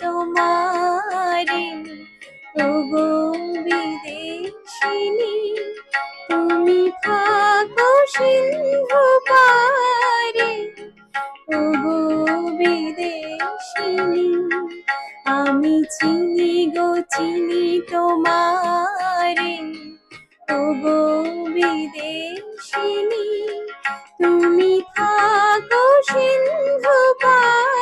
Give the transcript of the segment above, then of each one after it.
তোমারে ওগো বিদেশিনী, তুমি থাকো সিন্ধু পারে। ওগো বিদেশিনী, আমি চিনি গো, চিনি তোমারে। ওগো বিদেশিনী, তুমি থাকো সিন্ধু পারে।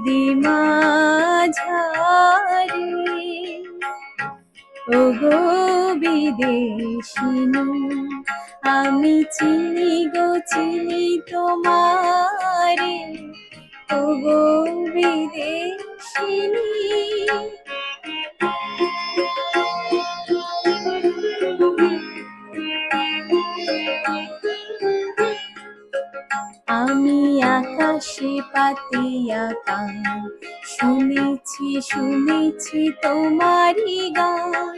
হৃদি মাঝারে। ওগো বিদেশিনী আমি চিনি গো চিনি তোমারে। ওগো বিদেশিনী আকাশে পাতিয়া কান শুনেছি শুনেছি তোমারই গান।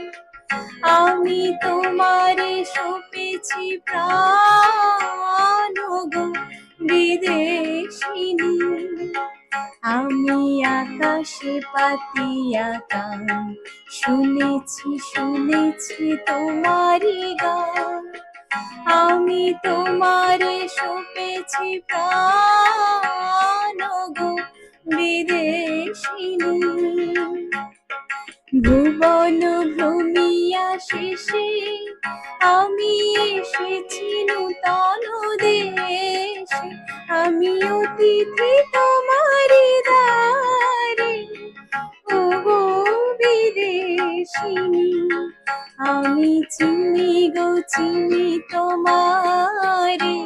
আমি তোমারে সপেছি প্রাণ গো বিদেশিনী। আমি আকাশে পাতিয়া শুনেছি শুনেছি তোমারই গান। আমি তোমারে সপেছি গো বিদেশিনী। ভুবন ভ্রমিয়া শেষে আমি এসেছি নূতন দেশে। আমি অতিথি তোমারি দ্বারে, ওগো বিদেশিনী। আমি চিনি গো চিনি তোমারে।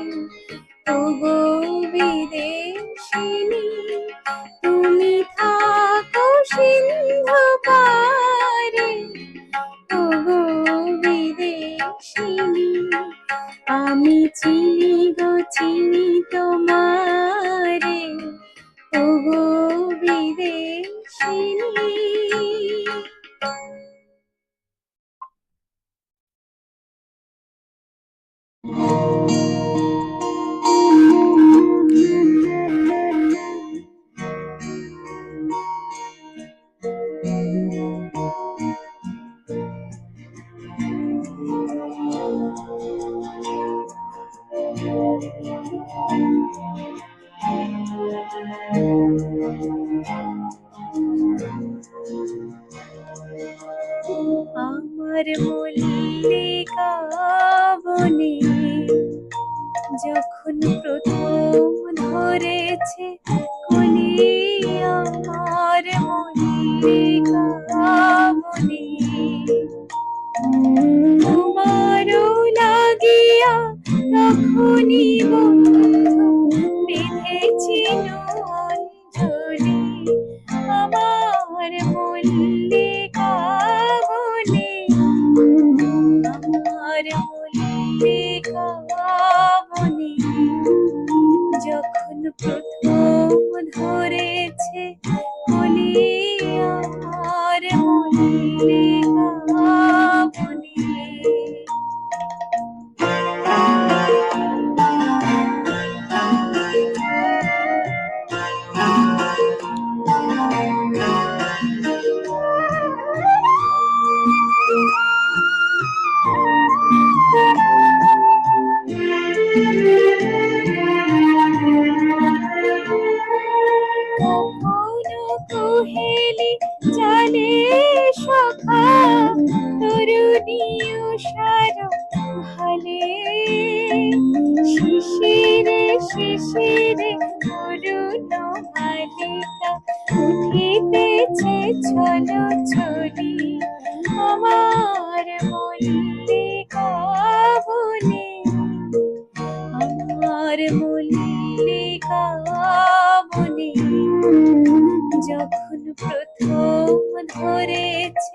গো বিদেশিনী তুমি থাকো সিন্ধু পারে। বনে তোমারও লাগিয়া তখনই কালে সখা তরুণী উষার ভালে শিশিরে শিশিরে করুণ মালিকা, উঠিতেছে ছল ছড়ি। আমার মল্লিকা বলে, আমার মল্লিকা বলে, যখন প্রতি প্রথম ধরেছে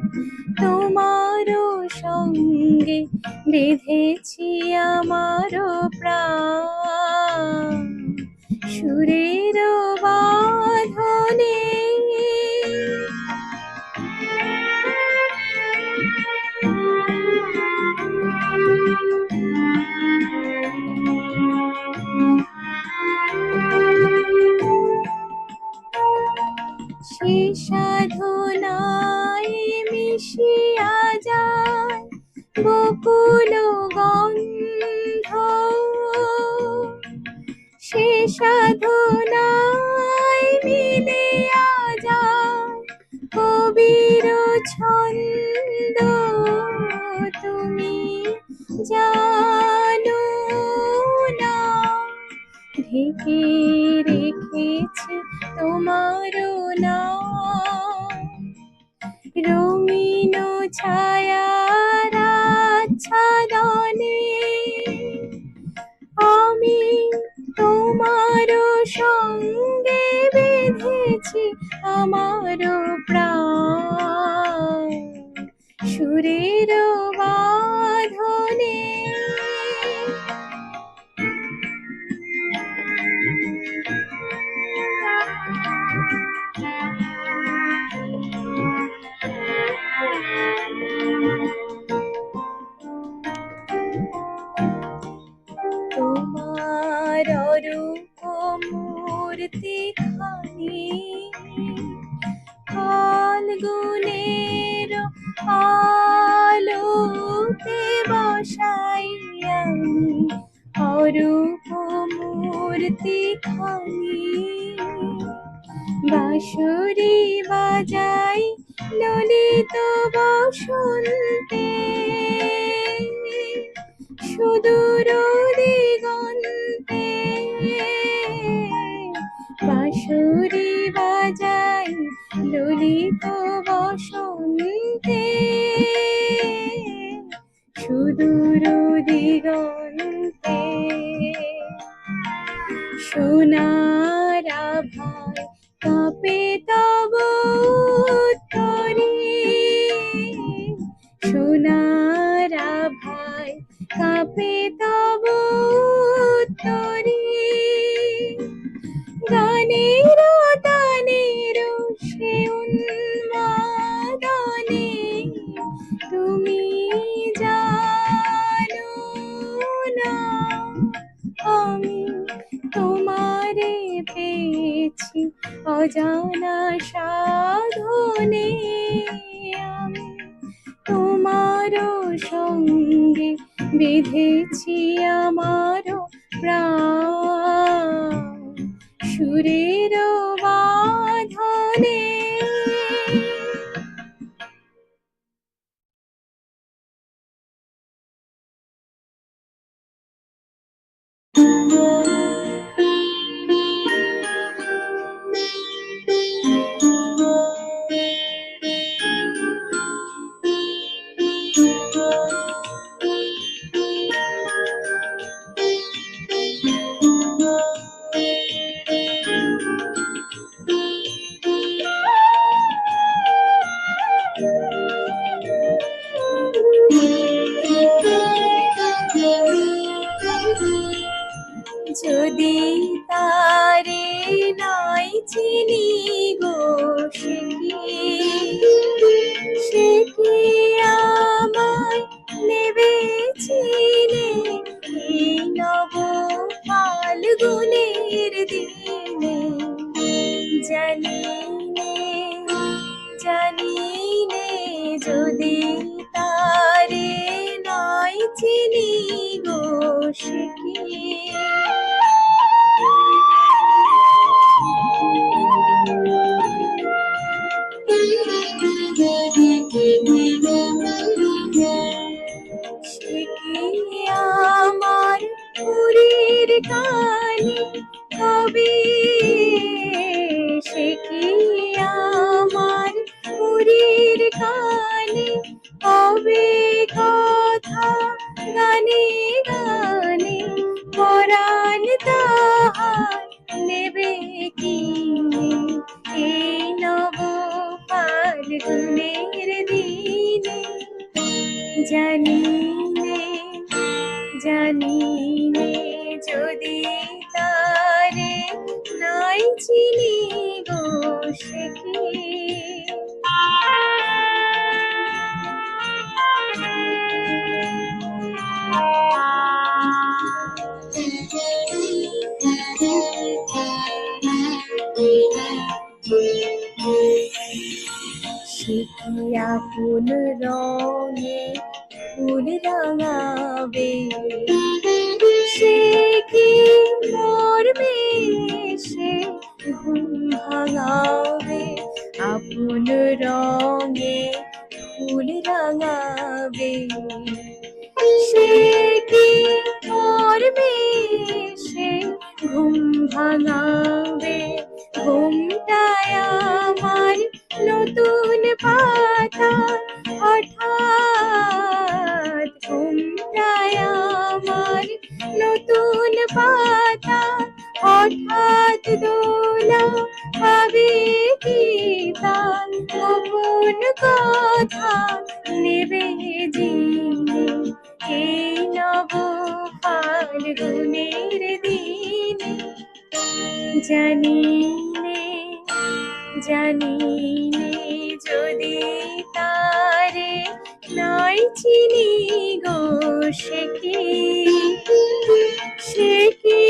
তোমারও সঙ্গে বেঁধেছি আমার প্রাণ। সুরের বাঁধনে সে সাধনায় ঢেকে রেখেছি তোমার নাম। রঙিন ছায়ার আচ্ছাদনে আমি তোমার সঙ্গে বেঁধেছি আমার স্বরূপ মূর্তি খানি বাঁশুরি বাজাই ললিত বসন্তে। সুদূর দিগন্তে সোনারা ভাই কাপে তব অজানা সাধনে আমি তোমার সঙ্গে বেঁধেছি আমারও যদি তারে নাই চিনি গো সে কি? সে কি আমায় নেবে চিনে? এই নব ফাল্গুনের দিনে? জানি নে জানি নে যদি তারে নাই চিনি গো সে কি? সে কি আমার পুরীর কানে রঙে ফুল রাঙাবে। সে কি মরবে সে ঘুম ভাঙাবে। ঘুমটায় আমার নতুন পাতা। হঠাৎ ঘুমটায় আমার নতুন পাতা। হঠাৎ দোলা হবে কি তার গোপন কথা নেবে জিনে এই নব ফাল্গুনের দিনে জানি নে জানি যদি তারে নাই চিনি গো সে কি? সে কি